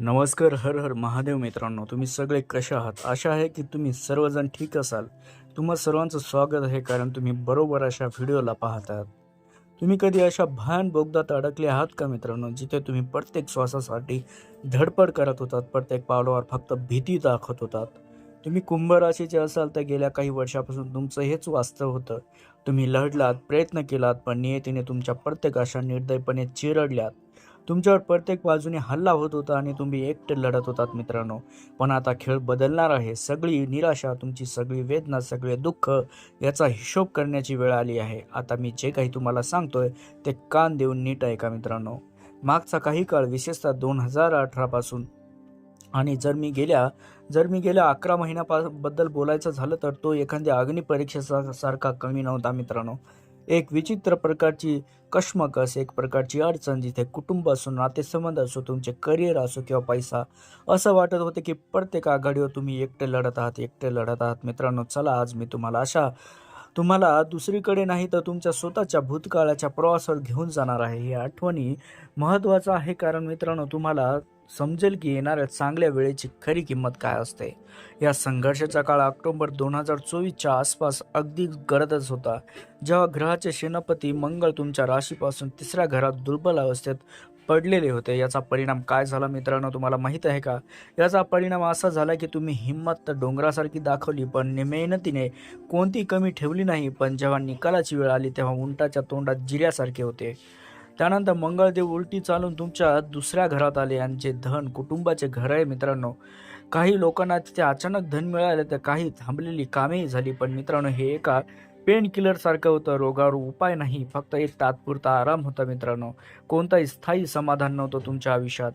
नमस्कार हर हर महादेव मित्रांनो. तुम्ही सगळे कसे आहात? आशा आहे की तुम्ही सर्वजण ठीक असाल. तुम्हा सर्वांचं स्वागत आहे कारण तुम्ही बरोबर अशा व्हिडिओला पाहत आहात. तुम्ही कधी अशा भयान बोगदात अडकले आहात का मित्रांनो जिथे तुम्ही प्रत्येक श्वासासाठी धडपड करत होतात प्रत्येक पावलावर फक्त भीती दाखवत होतात? तुम्ही कुंभ राशीचे असाल तर गेल्या काही वर्षापासून तुमचं हेच वास्तव होतं. तुम्ही लढलात प्रयत्न केलात पण नियतीने तुमच्या प्रत्येक अशा निर्दयपणे चिरडल्यात. तुमच्यावर प्रत्येक बाजूने हल्ला होत होता आणि तुम्ही एकटे लढत होतात मित्रांनो. पण आता खेळ बदलणार आहे. सगळी निराशा तुमची सगळी वेदना सगळे दुःख याचा हिशोब करण्याची वेळ आली आहे. आता मी जे काही तुम्हाला सांगतोय ते कान देऊन नीट ऐका मित्रांनो. मागचा काही काळ विशेषतः दोन हजार अठरापासून आणि जर मी गेल्या जर मी गेल्या अकरा महिन्यापाबद्दल बोलायचं झालं तर तो एखाद्या अग्निपरीक्षेसारखा कमी नव्हता मित्रांनो. एक विचित्र प्रकारची कश्मकस एक प्रकारची अडचण जिथे कुटुंब असो नातेसंबंध असो तुमचे करिअर असो किंवा पैसा असं वाटत होते की प्रत्येक आघाडीवर तुम्ही एकटे लढत आहात एकटे लढत आहात. मित्रांनो चला आज मी तुम्हाला अशा तुम्हाला दुसरीकडे नाही तर तुमच्या स्वतःच्या भूतकाळाच्या प्रवासावर घेऊन जाणार आहे. ही आठवणी महत्त्वाचं आहे. कारण मित्रांनो तुम्हाला समजेल की येणाऱ्या चांगल्या वेळेची खरी किंमत काय असते. या संघर्षाचा काळ ऑक्टोबर दोन हजार चोवीसच्या आसपास अगदी गरजच होता. जेव्हा ग्रहाचे सेनापती मंगळ तुमच्या राशीपासून तिसऱ्या घरात दुर्बल अवस्थेत पडलेले होते याचा परिणाम काय झाला मित्रांनो तुम्हाला माहीत आहे का? याचा परिणाम असा झाला की तुम्ही हिंमत तर डोंगरासारखी दाखवली पण मेहनतीने कोणती कमी ठेवली नाही पण जेव्हा निकालाची वेळ आली तेव्हा उंटाच्या तोंडात जिऱ्यासारखे होते. त्यानंतर मंगळदेव उलटी चालून तुमच्या दुसऱ्या घरात आले आणि जे धन कुटुंबाचे घर आहे मित्रांनो काही लोकांना तिथे अचानक धन मिळाले तर काही थांबलेली कामेही झाली. पण मित्रांनो हे एका पेन किलर सारखं होतं. रोगावर उपाय नाही फक्त एक तात्पुरता आराम होता मित्रांनो. कोणताही स्थायी समाधान नव्हतं तुमच्या आयुष्यात.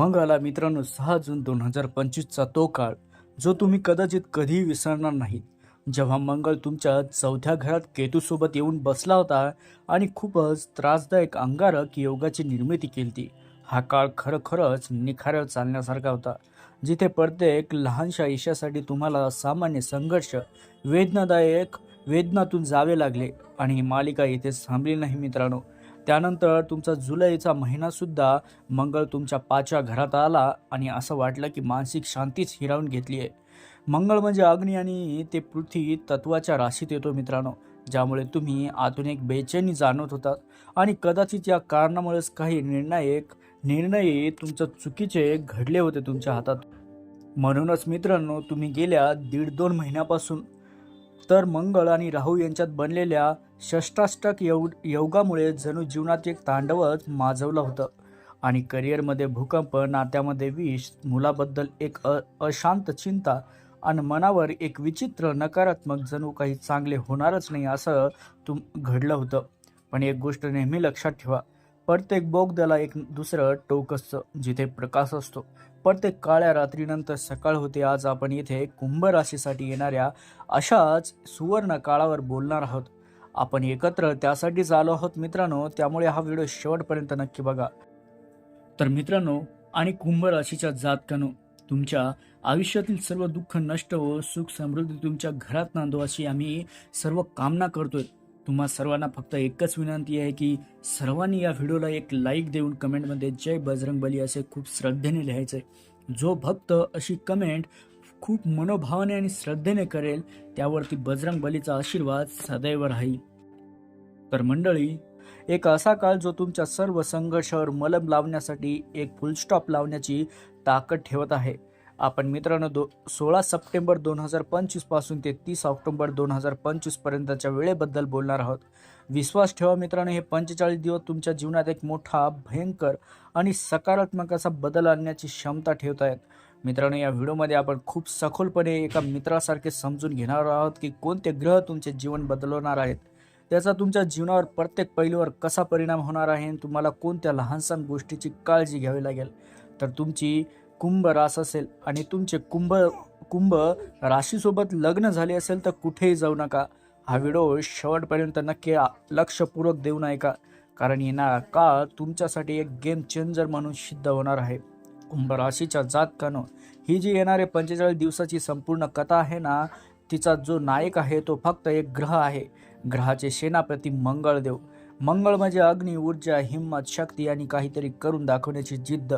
मग आला मित्रांनो सहा जून दोन हजार पंचवीसचा तो काळ जो तुम्ही कदाचित कधीही विसरणार नाहीत. जेव्हा मंगळ तुमच्या चौथ्या घरात केतूसोबत येऊन बसला होता आणि खूपच त्रासदायक अंगारक योगाची निर्मिती केली हा काळ खरोखरच निखाऱ्यावर चालण्यासारखा होता जिथे प्रत्येक लहानशा ईशासाठी तुम्हाला सामान्य संघर्ष वेदनादायक वेदनातून जावे लागले आणि ही मालिका येथे थांबली नाही मित्रांनो. त्यानंतर तुमचा जुलैचा महिनासुद्धा मंगळ तुमच्या पाचव्या घरात आला आणि असं वाटलं की मानसिक शांतीच हिरावून घेतली आहे मंगळ म्हणजे अग्नी आणि ते पृथ्वी तत्वाच्या राशीत येतो मित्रांनो ज्यामुळे तुम्ही आतून एक बेचैनी जाणवत होतात. आणि कदाचित या कारणामुळेच काही निर्णायक निर्णय तुमचं चुकीचे घडले होते तुमच्या हातात. म्हणूनच मित्रांनो तुम्ही गेल्या दीड दोन महिन्यापासून तर मंगळ आणि राहू यांच्यात बनलेल्या षष्टाष्टक योग योगामुळे जणू जीवनात एक तांडवच माजवलं होतं. आणि करिअरमध्ये भूकंप नात्यामध्ये विष मुलाबद्दल एक अ अशांत चिंता आणि मनावर एक विचित्र नकारात्मक जणू काही चांगले होणारच नाही असं तुम घडलं होतं. पण एक गोष्ट नेहमी लक्षात ठेवा. प्रत्येक बोगद्याला एक दुसरं टोक असतं जिथे प्रकाश असतो. प्रत्येक काळ्या रात्रीनंतर सकाळ होते आज आपण येथे कुंभ राशीसाठी येणाऱ्या अशाच सुवर्ण काळावर बोलणार आहोत. आपण एकत्र त्यासाठीच आलो आहोत मित्रांनो त्यामुळे हा व्हिडिओ शेवटपर्यंत नक्की बघा. तर मित्रांनो आणि कुंभ राशीच्या जातकानो तुमच्या आयुष्यातील सर्व दुःख नष्ट व सुख समृद्धी तुमच्या घरात नांदो अशी आम्ही सर्व कामना करतोय. तुम्हा सर्वांना फक्त एकच विनंती आहे की सर्वांनी या व्हिडिओला एक लाईक देऊन कमेंटमध्ये जय बजरंग बली असे खूप श्रद्धेने लिहायचे जो भक्त अशी कमेंट खूप मनोभावाने आणि श्रद्धेने करेल त्यावरती बजरंग बलीचा आशीर्वाद सदैव राहील. तर मंडळी एक असा काळ जो तुमच्या सर्व संघर्षावर मलम लावण्यासाठी एक फुलस्टॉप लावण्याची ताकद ठेवत आहे. आपण मित्रांनो दो सोळा सप्टेंबर दोन हजार पंचवीसपासून ते तीस ऑक्टोबर दोन हजार पंचवीस पर्यंतच्या वेळेबद्दल बोलणार आहोत. विश्वास ठेवा मित्रांनो हे पंचेचाळीस दिवस तुमच्या जीवनात एक मोठा भयंकर आणि सकारात्मक असा बदल आणण्याची क्षमता ठेवत आहेत. मित्रांनो या व्हिडिओमध्ये आपण खूप सखोलपणे एका मित्रासारखे समजून घेणार आहोत की कोणते ग्रह तुमचे जीवन बदलवणार आहेत. त्याचा तुमच्या जीवनावर प्रत्येक पैलूवर कसा परिणाम होणार आहे आणि तुम्हाला कोणत्या लहानसहान गोष्टीची काळजी घ्यावी लागेल? तर तुमची कुंभ रास असेल आणि तुमचे कुंभ कुंभ राशीसोबत लग्न झाले असेल तर कुठेही जाऊ नका. हा व्हिडिओ शेवटपर्यंत नक्की लक्षपूर्वक देऊ ऐका. कारण येणारा काळ तुमच्यासाठी एक गेम चेंजर म्हणून सिद्ध होणार आहे. कुंभ राशीच्या जातकानं ही जी येणारे पंचेचाळीस दिवसाची संपूर्ण कथा आहे ना तिचा जो नायक आहे तो फक्त एक ग्रह आहे. ग्रहाचे सेनापती मंगळदेव. मंगळ म्हणजे अग्नी ऊर्जा हिंमत शक्ती आणि काहीतरी करून दाखवण्याची जिद्द.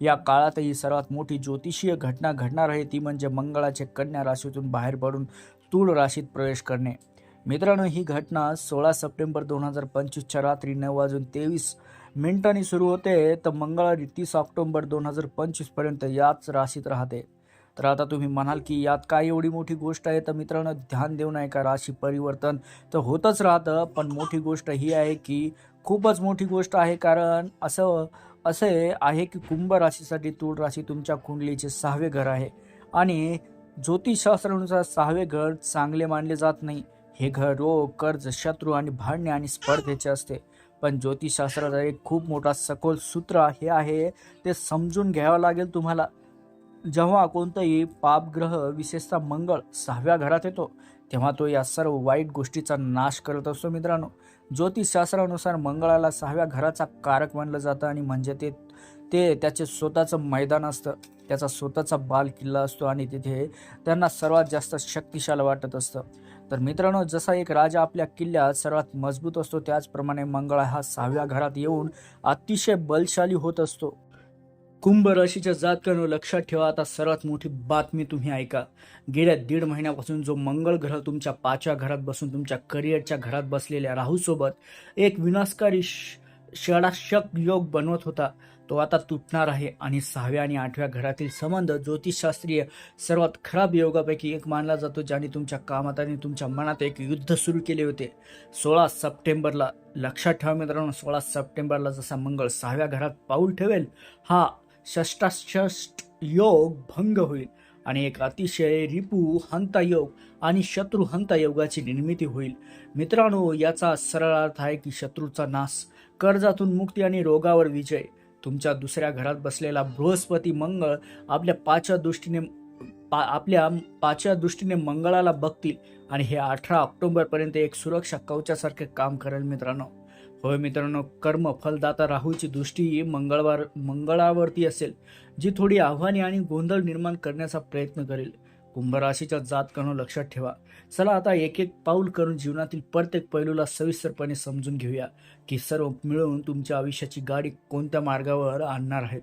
या काळातही सर्वात मोठी ज्योतिषीय घटना घडणार आहे ती म्हणजे मंगळाचे कन्या राशीतून बाहेर पडून तूळ राशीत प्रवेश करणे. मित्रांनो ही घटना सोळा सप्टेंबर दोन हजार पंचवीसच्या रात्री नऊ वाजून तेवीस मिनिटांनी सुरू होते. तर मंगळवारी तीस ऑक्टोबर दोन हजार पंचवीसपर्यंत याच राशीत राहते. तर आता तुम्ही म्हणाल की यात काय एवढी मोठी गोष्ट आहे? तर मित्रांनो ध्यान देऊ नये का राशी परिवर्तन तर होतच राहतं पण मोठी गोष्ट ही आहे की खूपच मोठी गोष्ट आहे. कारण असं असे आहे की कुंभ राशीसाठी तूळ राशी तुमच्या कुंडलीचे सहावे घर आहे. आणि ज्योतिषशास्त्रानुसार सहावे घर चांगले मानले जात नाही. हे घर रोग कर्ज शत्रू आणि भांडणे आणि स्पर्धेचे असते. पण ज्योतिषशास्त्राचा एक खूप मोठा सखोल सूत्र हे आहे ते समजून घ्यावं लागेल तुम्हाला. जेव्हा कोणताही पापग्रह विशेषतः मंगळ सहाव्या घरात येतो तेव्हा तो या सर्व वाईट गोष्टीचा नाश करत असतो मित्रांनो. ज्योतिषशास्त्रानुसार मंगळाला सहाव्या घराचा कारक मानलं जातं आणि म्हणजे ते ते त्याचे स्वतःचं मैदान असतं. त्याचा स्वतःचा बाल किल्ला असतो आणि तिथे त्यांना सर्वात जास्त शक्तिशाली वाटत असतं. तर मित्रांनो जसा एक राजा आपल्या किल्ल्यात सर्वात मजबूत असतो त्याचप्रमाणे मंगळ हा सहाव्या घरात येऊन अतिशय बलशाली होत असतो. कुंभ राशीच्या जातकांनो लक्षात ठेवा. आता सर्वात मोठी बातमी तुम्ही ऐका. गेल्या दीड महिन्यापासून जो मंगळ ग्रह तुमच्या पाचव्या घरात बसून तुमच्या करिअरच्या घरात बसलेल्या राहूसोबत एक विनाशकारी श- षडाशक योग बनवत होता. तो आता तुटणार आहे आणि सहाव्या आणि आठव्या घरातील संबंध ज्योतिषशास्त्रीय सर्वात खराब योगापैकी एक मानला जातो ज्याने तुमच्या कामात आणि तुमच्या मनात एक युद्ध सुरू केले होते. सोळा सप्टेंबरला लक्षात ठेवा मित्रांनो सोळा सप्टेंबरला जसा मंगळ सहाव्या घरात पाऊल ठेवेल हा षष्टाष्ट योग भंग होईल आणि एक अतिशय रिपू हंता योग आणि शत्रू हंता योगाची निर्मिती होईल. मित्रांनो याचा सरळ अर्थ आहे की शत्रूचा नाश कर्जातून मुक्ती आणि रोगावर विजय तुमच्या दुसऱ्या घरात बसलेला बृहस्पती मंगळ आपल्या पाचव्या दृष्टीने पा आपल्या पाचव्या दृष्टीने मंगळाला बघतील आणि हे अठरा ऑक्टोबरपर्यंत एक सुरक्षा कवचासारखे काम करेल मित्रांनो. होय मित्रांनो कर्म फलदाता राहूची दृष्टी मंगळवार मंगळावरती असेल जी थोडी आव्हाने आणि गोंधळ निर्माण करण्याचा प्रयत्न करेल. कुंभ राशीच्या जातकानं लक्षात ठेवा. चला आता एक एक पाऊल करून जीवनातील प्रत्येक पैलूला सविस्तरपणे समजून घेऊया की सर्व मिळून तुमच्या आयुष्याची गाडी कोणत्या मार्गावर आणणार आहेत?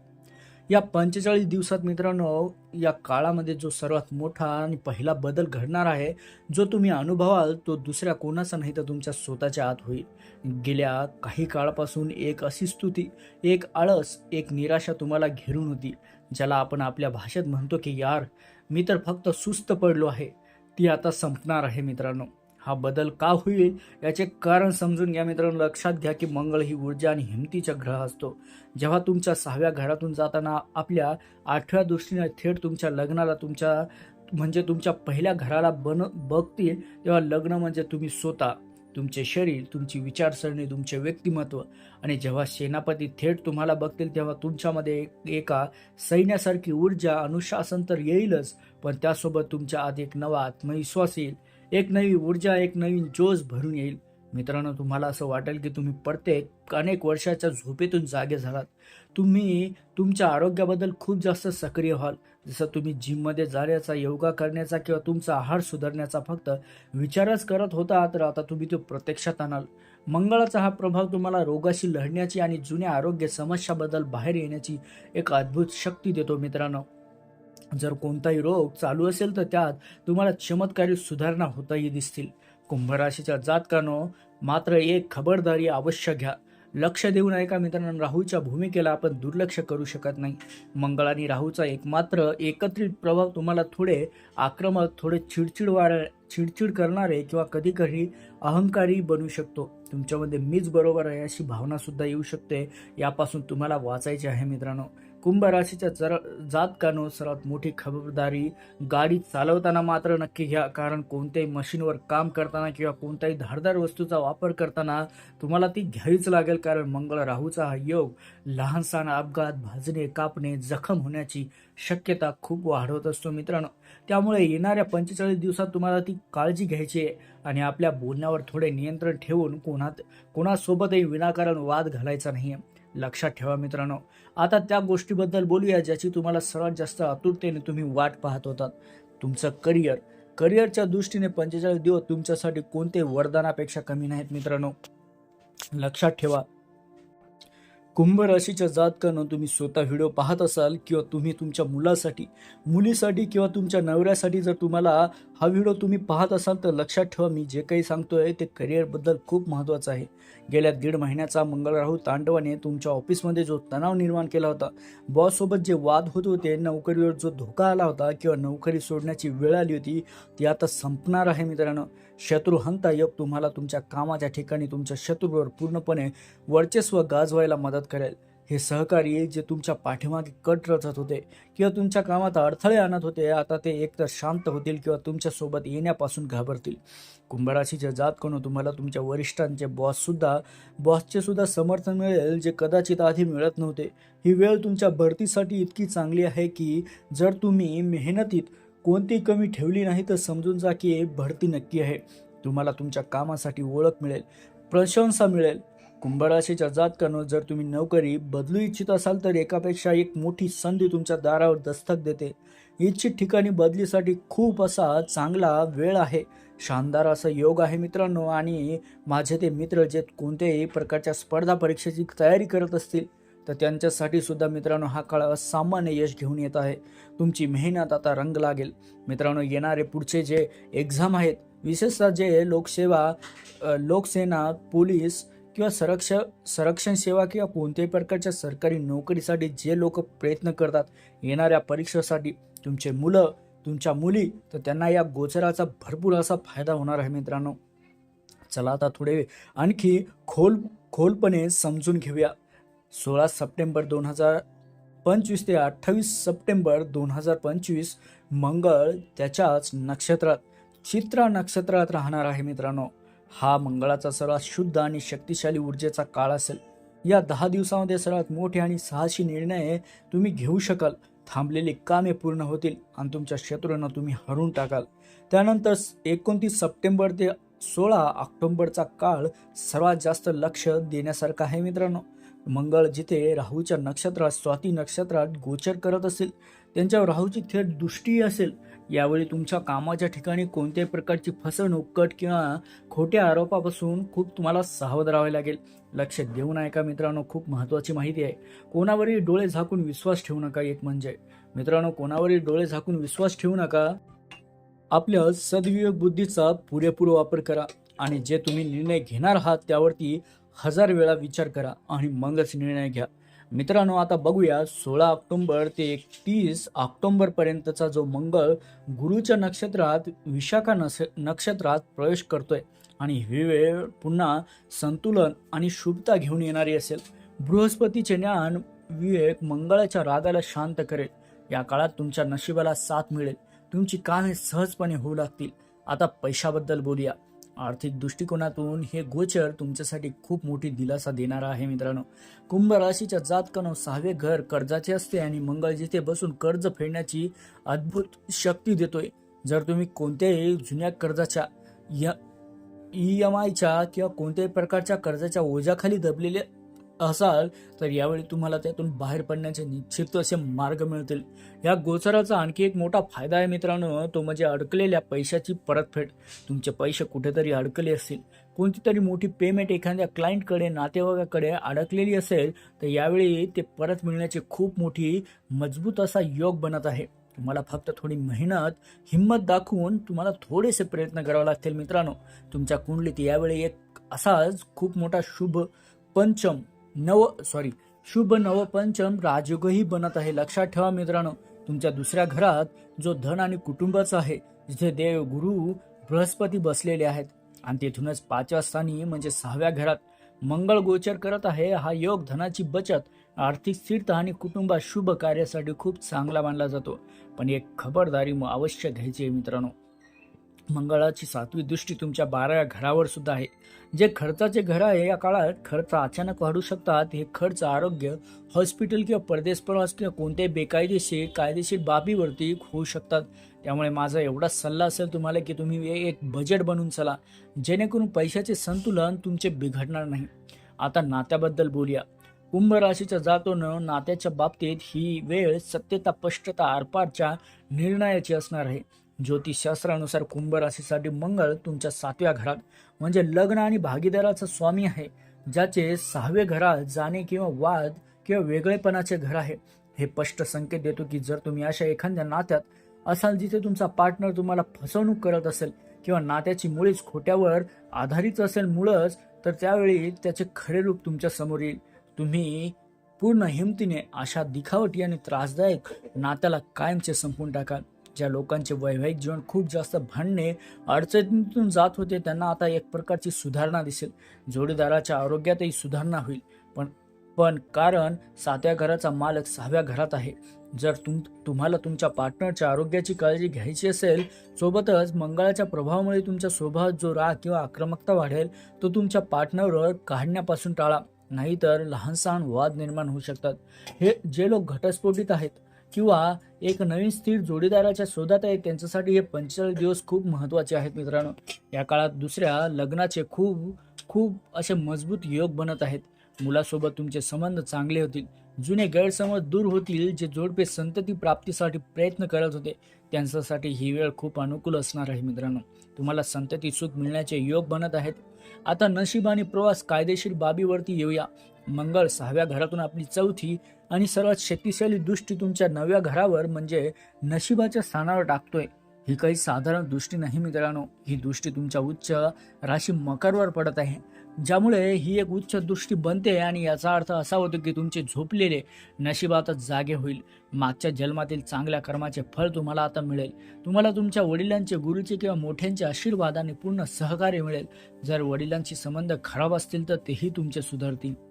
या पंचेचाळीस दिवसात मित्रांनो या काळामध्ये जो सर्वात मोठा आणि पहिला बदल घडणार आहे जो तुम्ही अनुभवाल तो दुसऱ्या कोणाचा नाही तर तुमच्या स्वतःच्या आत होईल. गेल्या काही काळापासून एक अशी स्तुती एक आळस एक निराशा तुम्हाला घेरून होती ज्याला आपण आपल्या भाषेत म्हणतो की यार मी तर फक्त सुस्त पडलो आहे ती आता संपणार आहे मित्रांनो. हा बदल का होईल याचे कारण समजून घ्या मित्रांनो. लक्षात घ्या की मंगळ ही ऊर्जा आणि हिमतीचा ग्रह असतो. जेव्हा तुमच्या सहाव्या घरातून जाताना आपल्या आठव्या दृष्टीने थेट तुमच्या लग्नाला तुमच्या म्हणजे तुमच्या पहिल्या घराला बन बघतील तेव्हा लग्न म्हणजे तुम्ही स्वतः. तुमचे शरीर तुमची विचारसरणी तुमचे व्यक्तिमत्व आणि जेव्हा सेनापती थेट तुम्हाला बघतील तेव्हा तुमच्यामध्ये एक- एका सैन्यासारखी ऊर्जा अनुशासन तर येईलच पण त्यासोबत तुमच्या आत एक नवा आत्मविश्वास येईल एक नवी ऊर्जा एक नवीन जोश भरून येईल. मित्रांनो तुम्हाला असं वाटेल की तुम्ही प्रत्येक अनेक वर्षाच्या झोपेतून जागे झालात. तुम्ही तुमच्या आरोग्याबद्दल खूप जास्त सक्रिय व्हाल. जसं तुम्ही जिममध्ये जाण्याचा योगा करण्याचा किंवा तुमचा आहार सुधारण्याचा फक्त विचारच करत होता तर आता तुम्ही तो प्रत्यक्षात आणाल. मंगळाचा हा प्रभाव तुम्हाला रोगाशी लढण्याची आणि जुन्या आरोग्य समस्याबद्दल बाहेर येण्याची एक अद्भुत शक्ती देतो मित्रांनो. जर कोणताही रोग चालू असेल तर त्यात तुम्हाला चमत्कारी सुधारणा होताही दिसतील. कुंभ राशीच्या जातकानो मात्र एक खबरदारी अवश्य घ्या. लक्ष देऊन ऐका मित्रांनो राहूच्या भूमिकेला आपण दुर्लक्ष करू शकत नाही. मंगळ आणि राहूचा एकमात्र एकत्रित प्रभाव तुम्हाला थोडे आक्रमक थोडे चिडचिड वाढ चिडचिड करणारे किंवा कधी कधी अहंकारी बनू शकतो. तुमच्यामध्ये मीच बरोबर आहे अशी भावनासुद्धा येऊ शकते. यापासून तुम्हाला वाचायचे आहे मित्रांनो. कुंभ राशीच्या जर जातकानो सर्वात मोठी खबरदारी गाडी चालवताना मात्र नक्की घ्या. कारण कोणत्याही मशीनवर काम करताना किंवा कोणत्याही धारदार वस्तूचा वापर करताना तुम्हाला ती घ्यावीच लागेल. कारण मंगळ राहूचा हा योग लहानसहान अपघात भाजणे कापणे जखम होण्याची शक्यता खूप वाढवत असतो मित्रांनो. त्यामुळे येणाऱ्या पंचेचाळीस दिवसात तुम्हाला ती काळजी घ्यायची आहे आणि आपल्या बोलण्यावर थोडे नियंत्रण ठेवून कोणात कोणासोबतही विनाकारण वाद घालायचा नाही आहे लक्षात ठेवा मित्रांनो. आता त्या गोष्टीबद्दल बोलूया ज्याची तुम्हाला सर्वात जास्त आतुरतेने तुम्ही वाट पाहत होतात. तुमचं करिअर. करिअरच्या दृष्टीने पंचेचाळीस दिवस तुमच्यासाठी कोणते वरदानापेक्षा कमी नाहीत मित्रांनो. लक्षात ठेवा कुंभ राशीच्या जातकानं तुम्ही स्वतः व्हिडिओ पाहत असाल किंवा तुम्ही तुमच्या मुलासाठी मुलीसाठी किंवा तुमच्या नवऱ्यासाठी जर तुम्हाला हा व्हिडिओ तुम्ही पाहत असाल तर लक्षात ठेवा मी जे काही सांगतोय ते करिअरबद्दल खूप महत्त्वाचं आहे. गेल्या दीड महिन्याचा मंगळ राहू तांडवाने तुमच्या ऑफिसमध्ये जो तणाव निर्माण केला होता बॉससोबत जे वाद होत होते नोकरीवर जो धोका आला होता किंवा नोकरी सोडण्याची वेळ आली होती ती आता संपणार आहे मित्रांनो. शत्रुहंता योग तुम्हाला तुमच्या कामाच्या ठिकाणी तुमच्या शत्रूवर पूर्णपणे वर्चस्व गाजवायला मदत करेल. हे सहकारी जे तुमच्या पाठीमागे कट रचत होते किंवा तुमच्या कामात अडथळे आणत होते आता ते एकतर शांत होतील किंवा तुमच्यासोबत येण्यापासून घाबरतील. कुंभराशीचे जात कोण तुम्हाला तुमच्या वरिष्ठांचे बॉससुद्धा बॉसचे सुद्धा समर्थन मिळेल जे कदाचित आधी मिळत नव्हते. ही वेळ तुमच्या भरतीसाठी इतकी चांगली आहे की जर तुम्ही मेहनतीत कोणती कमी ठेवली नाही तर समजून जा की भरती नक्की आहे. तुम्हाला तुमच्या कामासाठी ओळख मिळेल प्रशंसा मिळेल. कुंभराशीच्या जातकानं जर तुम्ही नोकरी बदलू इच्छित असाल तर एकापेक्षा एक मोठी संधी तुमच्या दारावर दस्तक देते. इच्छित ठिकाणी बदलीसाठी खूप असा चांगला वेळ आहे. शानदार असा योग आहे मित्रांनो आणि माझे ते मित्र जे कोणत्याही प्रकारच्या स्पर्धा परीक्षेची तयारी करत असतील तर त्यांच्यासाठी सुद्धा मित्रांनो हा काळ असामान्य यश घेऊन येत आहे. तुमची मेहनत आता रंग लागेल. मित्रांनो येणारे पुढचे जे एक्झाम आहेत विशेषतः जे लोकसेवा लोकसेना पोलीस किंवा संरक्ष संरक्षण सेवा किंवा कोणत्याही प्रकारच्या सरकारी नोकरीसाठी जे लोक प्रयत्न करतात येणाऱ्या परीक्षेसाठी तुमचे मुलं तुमच्या मुली तर त्यांना या गोचराचा भरपूर असा फायदा होणार आहे मित्रांनो. चला आता थोडे आणखी खोल खोलपणे समजून घेऊया. सोळा सप्टेंबर दोन हजार पंचवीस ते अठ्ठावीस सप्टेंबर दोन हजार पंचवीस मंगळ त्याच्याच नक्षत्रात चित्रा नक्षत्रात राहणार आहे मित्रांनो. हा मंगळाचा सर्वात शुद्ध आणि शक्तिशाली ऊर्जेचा काळ असेल. या दहा दिवसामध्ये सर्वात मोठे आणि साहसी निर्णय तुम्ही घेऊ शकाल. थांबलेली कामे पूर्ण होतील आणि तुमच्या शत्रूंना तुम्ही हरून टाकाल. त्यानंतर एकोणतीस सप्टेंबर ते सोळा ऑक्टोंबरचा काळ सर्वात जास्त लक्ष देण्यासारखा आहे मित्रांनो. मंगळ जिथे राहूच्या नक्षत्रात स्वाती नक्षत्रात गोचर करत असेल त्यांच्यावर राहूची थेट दृष्टी असेल यावेळी तुमच्या कामाच्या ठिकाणी कोणत्याही प्रकारची फसवणूक कट किंवा खोट्या आरोपापासून खूप तुम्हाला सावध राहावे लागेल. लक्ष देऊ नये का मित्रांनो खूप महत्त्वाची माहिती आहे. कोणावरही डोळे झाकून विश्वास ठेवू नका एक म्हणजे. मित्रांनो कोणावरही डोळे झाकून विश्वास ठेवू नका. आपल्या सद्विवेक बुद्धीचा पुरेपूर वापर करा आणि जे तुम्ही निर्णय घेणार आहात त्यावरती हजार वेळा विचार करा आणि मगच निर्णय घ्या. मित्रांनो आता बघूया सोळा ऑक्टोंबर ते एकतीस ऑक्टोंबरपर्यंतचा जो मंगळ गुरुच्या नक्षत्रात विशाखा नस नक्षत्रात प्रवेश करतोय. आणि ही वेळ पुन्हा संतुलन आणि शुभता घेऊन येणारी असेल. बृहस्पतीचे ज्ञान विवेक मंगळाच्या रागाला शांत करेल. या काळात तुमच्या नशिबाला साथ मिळेल. तुमची कामे सहजपणे होऊ लागतील. आता पैशाबद्दल बोलूया. आर्थिक दृष्टिकोनातून हे गोचर तुमच्यासाठी खूप मोठी दिलासा देणारा आहे मित्रांनो. कुंभ राशीच्या जातकानं सहावे घर कर्जाचे असते आणि मंगळ जिथे बसून कर्ज फेडण्याची अद्भुत शक्ती देतोय. जर तुम्ही कोणत्याही जुन्या कर्जाच्या या ई एम आयच्या किंवा कोणत्याही प्रकारच्या कर्जाच्या ओझ्याखाली दबलेले असाल तर यावेळी तुम्हाला त्यातून बाहेर पडण्याचे निश्चित असे मार्ग मिळतील. या गोचराचा आणखी एक मोठा फायदा आहे मित्रांनो तो म्हणजे अडकलेल्या पैशाची परतफेड. तुमचे पैसे कुठेतरी अडकले असतील. कोणती तरी मोठी पेमेंट एखाद्या क्लायंटकडे नातेवाईकाकडे अडकलेली असेल तर यावेळी ते परत मिळण्याची खूप मोठी मजबूत असा योग बनत आहे. तुम्हाला फक्त थोडी मेहनत हिंमत दाखवून तुम्हाला थोडेसे प्रयत्न करावे लागतील मित्रांनो. तुमच्या कुंडलीत यावेळी एक असाच खूप मोठा शुभ पंचम नव सॉरी शुभ नवपंचम राजयोगही बनत आहे. लक्षात ठेवा मित्रांनो तुमच्या दुसऱ्या घरात जो धन आणि कुटुंबाचा आहे जिथे देव गुरु बृहस्पती बसलेले आहेत. आणि तेथूनच पाचव्या स्थानी म्हणजे सहाव्या घरात मंगळ गोचर करत आहे. हा योग धनाची बचत आर्थिक स्थिरता आणि कुटुंबात शुभ कार्यासाठी खूप चांगला मानला जातो. पण एक खबरदारी मग अवश्य घ्यायची आहे मित्रांनो. मंगळाची सातवी दृष्टी तुमच्या बाराव्या घरावर सुद्धा आहे. जे खर्चाचे घर आहे या काळात खर्च अचानक वाढू शकतात हे खर्च आरोग्य हॉस्पिटल किंवा परदेश प्रवास किंवा कोणत्याही बेकायदेशीर कायदेशीर बाबीवरती होऊ शकतात. त्यामुळे माझा एवढा सल्ला असेल तुम्हाला की तुम्ही एक बजेट बनवून चला जेणेकरून पैशाचे संतुलन तुमचे बिघडणार नाही. आता नात्याबद्दल बोलूया. कुंभ राशीच्या जातोनं नात्याच्या बाबतीत ही वेळ सत्यता स्पष्टता आरपारच्या निर्णयाची असणार आहे. ज्योतिषशास्त्रानुसार कुंभ राशीसाठी मंगळ तुमच्या सातव्या घरात म्हणजे लग्न आणि भागीदाराचा स्वामी आहे ज्याचे सहावे घरात जाणे किंवा वाद किंवा वेगळेपणाचे घर आहे. हे स्पष्ट संकेत देतो की जर तुम्ही अशा एखाद्या नात्यात असाल जिथे तुमचा पार्टनर तुम्हाला फसवणूक करत असेल किंवा नात्याची मुळीच खोट्यावर आधारित असेल मुळच तर त्यावेळी त्याचे खरे रूप तुमच्यासमोर येईल. तुम्ही पूर्ण हिमतीने अशा दिखावटी आणि त्रासदायक नात्याला कायमचे संपून टाकाल. ज्या लोकांचे वैवाहिक जीवन खूप जास्त भांडणे अडचणीतून जात होते त्यांना आता एक प्रकारची सुधारणा दिसेल. जोडीदाराच्या आरोग्यातही सुधारणा होईल. पण पण कारण सातव्या घराचा मालक सहाव्या घरात आहे. जर तुम तुम्हाला तुमच्या पार्टनरच्या आरोग्याची काळजी घ्यायची असेल सोबतच मंगळाच्या प्रभावामुळे तुमच्या स्वभावात जो राग किंवा आक्रमकता वाढेल तो तुमच्या पार्टनरवर काढण्यापासून टाळा. नाहीतर लहानसहान वाद निर्माण होऊ शकतात. हे जे लोक घटस्फोटित आहेत किंवा एक नवीन स्थिर जोडीदाराच्या शोधात आहेत त्यांच्यासाठी हे पंचेचाळीस दिवस खूप महत्त्वाचे आहेत मित्रांनो. या काळात दुसऱ्या लग्नाचे खूप खूप असे मजबूत योग बनत आहेत. मुलासोबत तुमचे संबंध चांगले होतील. जुने गैरसमज दूर होतील जे जोडपे संतती प्राप्तीसाठी प्रयत्न करत होते. त्यांच्यासाठी ही वेळ खूप अनुकूल असणार आहे मित्रांनो. तुम्हाला संतती सुख मिळण्याचे योग बनत आहेत. आता नशीब आणि प्रवास कायदेशीर बाबीवरती येऊया. मंगळ सहाव्या घरातून आपली चौथी आणि सर्वात शक्तिशाली दृष्टी तुमच्या नव्या घरावर म्हणजे नशिबाच्या स्थानावर टाकतोय. ही काही साधारण दृष्टी नाही मित्रांनो. ही दृष्टी तुमच्या उच्च राशी मकरवर पडत आहे. ज्यामुळे ही एक उच्च दृष्टी बनते आणि याचा अर्थ असा होतो की तुमचे झोपलेले नशीब आता जागे होईल. मागच्या जन्मातील चांगल्या कर्माचे फळ तुम्हाला आता मिळेल. तुम्हाला तुमच्या वडिलांचे गुरुचे किंवा मोठ्यांचे आशीर्वाद आणि पूर्ण सहकार्य मिळेल. जर वडिलांशी संबंध खराब असतील तर तेही तुमचे सुधारतील.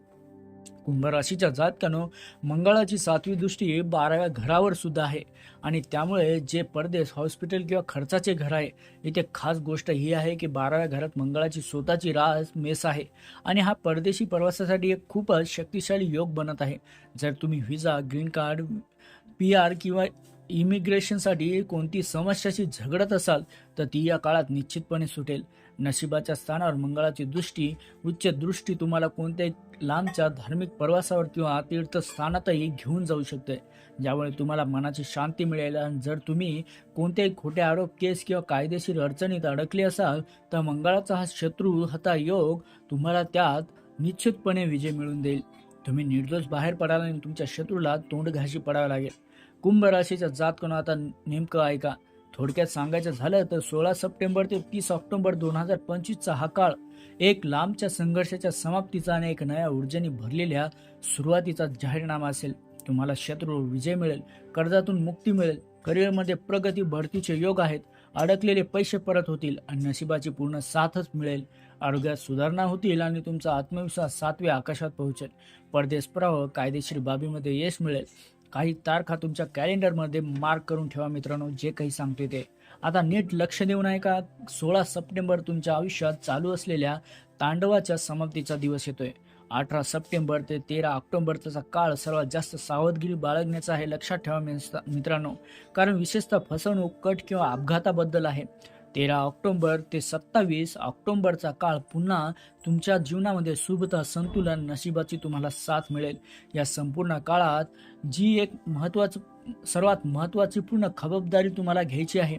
कुंभ राशीच्या जातकानो मंगळाची सातवी दृष्टी बाराव्या घरावर सुद्धा आहे. आणि त्यामुळे जे परदेश हॉस्पिटल किंवा खर्चाचे घर आहे इथे खास गोष्ट ही आहे की बाराव्या घरात मंगळाची स्वतःची रास मेस आहे. आणि हा परदेशी प्रवासासाठी एक खूपच शक्तिशाली योग बनत आहे. जर तुम्ही visa green card P R किंवा इमिग्रेशनसाठी कोणती समस्याशी झगडत असाल तर ती या काळात निश्चितपणे सुटेल. नशिबाच्या स्थानावर मंगळाची दृष्टी उच्च दृष्टी तुम्हाला कोणत्याही लांबच्या धार्मिक प्रवासावर किंवा तीर्थस्थानातही घेऊन जाऊ शकते. ज्यामुळे तुम्हाला मनाची शांती मिळेल आणि जर तुम्ही कोणत्याही खोटे आरोप केस किंवा कायदेशीर अडचणीत अडकले असाल तर मंगळाचा हा शत्रू हता योग तुम्हाला त्यात निश्चितपणे विजय मिळून देईल. तुम्ही निर्दोष बाहेर पडाल आणि तुमच्या शत्रूला तोंड घाशी पडावं लागेल. कुंभ राशीच्या जातकोन आता नेमकं ऐका. थोडक्यात सांगायचं झालं तर सोळा सप्टेंबर ते तीस ऑक्टोबर दोन हजार पंचवीसचा हा काळ एक लांबच्या संघर्षाच्या समाप्तीचा आणि एक नव्या ऊर्जेने भरलेल्या सुरुवातीचा जाहीरनामा असेल. तुम्हाला शत्रूवर विजय मिळेल कर्जातून मुक्ती मिळेल करिअरमध्ये प्रगती बढतीचे योग आहेत अडकलेले पैसे परत होतील आणि नशिबाची पूर्ण साथच मिळेल. आरोग्यात सुधारणा होतील आणि तुमचा आत्मविश्वास सातव्या आकाशात पोहोचेल. परदेश प्रवाह कायदेशीर बाबीमध्ये यश मिळेल. काही तारखा तुमच्या कॅलेंडरमध्ये मार्क करून ठेवा मित्रांनो जे काही सांगते ते. आता नीट लक्ष देऊ आहे का? सोळा सप्टेंबर तुमच्या आयुष्यात चालू असलेल्या तांडवाच्या समाप्तीचा दिवस येतोय. अठरा सप्टेंबर ते तेरा ऑक्टोबरचा काळ सर्वात जास्त सावधगिरी बाळगण्याचा आहे लक्षात ठेवा मित्रांनो. कारण विशेषतः फसवणूक कट किंवा अपघाताबद्दल आहे. तेरा ऑक्टोंबर ते सत्तावीस ऑक्टोबरचा काळ पुन्हा तुमच्या जीवनामध्ये शुभता संतुलन नशिबाची तुम्हाला साथ मिळेल. या संपूर्ण काळात जी एक महत्त्वाचं सर्वात महत्त्वाची पूर्ण खबरदारी तुम्हाला घ्यायची आहे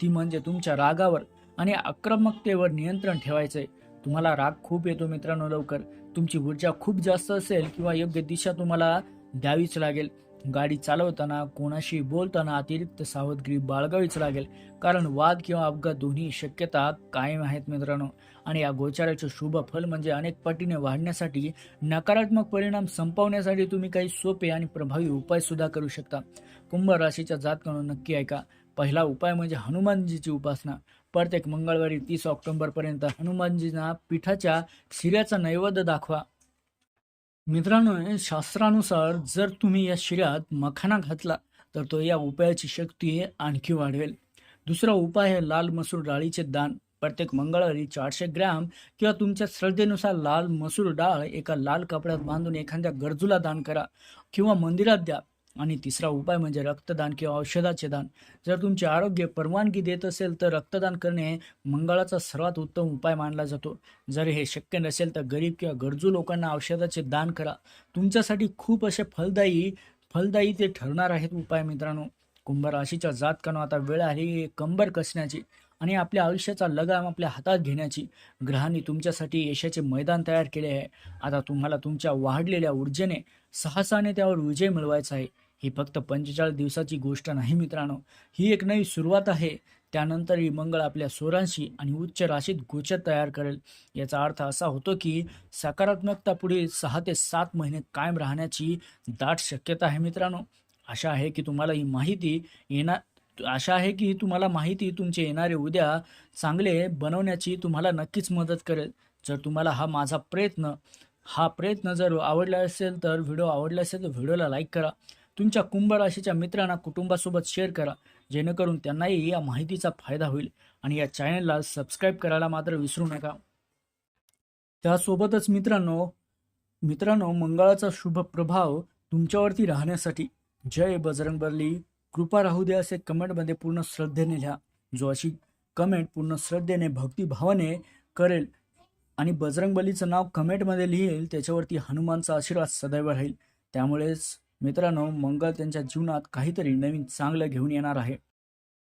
ती म्हणजे तुमच्या रागावर आणि आक्रमकतेवर नियंत्रण ठेवायचं आहे तुम्हाला राग खूप येतो मित्रांनो लवकर. तुमची ऊर्जा खूप जास्त असेल किंवा योग्य दिशा तुम्हाला द्यावीच लागेल. गाडी चालवताना कोणाशी बोलताना अतिरिक्त सावधगिरी बाळगावीच लागेल. कारण वाद किंवा अपघात दोन्ही शक्यता कायम आहेत मित्रांनो. आणि या गोचाराचे शुभ फल म्हणजे अनेक पटीने वाढण्यासाठी नकारात्मक परिणाम संपवण्यासाठी तुम्ही काही सोपे आणि प्रभावी उपाय सुद्धा करू शकता. कुंभ राशीच्या जातकडून नक्की ऐका. पहिला उपाय म्हणजे हनुमानजीची उपासना. प्रत्येक मंगळवारी तीस ऑक्टोबरपर्यंत हनुमानजींना पिठाच्या शिऱ्याचा नैवेद्य दाखवा. मित्रांनो शास्त्रानुसार जर तुम्ही या शिऱ्यात मखाना घातला तर तो या उपायाची शक्ती आणखी वाढवेल. दुसरा उपाय आहे लाल मसूर डाळीचे दान. प्रत्येक मंगळवारी चारशे ग्रॅम किंवा तुमच्या श्रद्धेनुसार लाल मसूर डाळ एका लाल कपड्यात बांधून एखाद्या गरजूला दान करा किंवा मंदिरात द्या. आणि तिसरा उपाय म्हणजे रक्तदान किंवा औषधाचे दान. जर तुमचे आरोग्य परवानगी देत असेल तर रक्तदान करणे मंगळाचा सर्वात उत्तम उपाय मानला जातो. जर हे शक्य नसेल तर गरीब किंवा गरजू लोकांना औषधाचे दान करा. तुमच्यासाठी खूप असे फलदायी फलदायी ते ठरणार आहेत उपाय मित्रांनो. कुंभ राशीच्या जातकानं आता वेळ आली कंबर कसण्याची आणि आपल्या आयुष्याचा लगाम आपल्या हातात घेण्याची. ग्रहांनी तुमच्यासाठी यशाचे मैदान तयार केले आहे. आता तुम्हाला तुमच्या वाढलेल्या ऊर्जेने साहसाने त्यावर विजय मिळवायचा आहे. ही फक्त पंचेचाळीस दिवसाची गोष्ट नाही मित्रांनो. ही एक नवी सुरुवात आहे. त्यानंतरही मंगळ आपल्या सोरांशी आणि उच्च राशीत गोचर तयार करेल. याचा अर्थ असा होतो की सकारात्मकता पुढील सहा ते सात महिने कायम राहण्याची दाट शक्यता आहे मित्रांनो. आशा आहे की तुम्हाला ही माहिती येणार आशा आहे की तुम्हाला माहिती तुमचे येणारे उद्या चांगले बनवण्याची तुम्हाला नक्कीच मदत करेल. जर तुम्हाला हा माझा प्रयत्न हा प्रयत्न जर आवडला असेल तर व्हिडिओ आवडला असेल तर व्हिडिओला लाईक करा. तुमच्या कुंभ राशीच्या मित्रांना कुटुंबासोबत शेअर करा. जेणेकरून त्यांनाही या माहितीचा फायदा होईल. आणि या चॅनलला सबस्क्राईब करायला मात्र विसरू नका. त्यासोबतच मित्रांनो मित्रांनो मंगळाचा शुभ प्रभाव तुमच्यावरती राहण्यासाठी. जय बजरंगबली. कृपा राहू दे असे कमेंटमध्ये पूर्ण श्रद्धेने लिहा. जो अशी कमेंट पूर्ण श्रद्धेने भक्तिभावाने करेल आणि बजरंगबलीचं नाव कमेंटमध्ये लिहिल त्याच्यावरती हनुमानचा आशीर्वाद सदैव राहील. त्यामुळेच मित्रांनो मंगळ त्यांच्या जीवनात काहीतरी नवीन चांगलं घेऊन येणार आहे.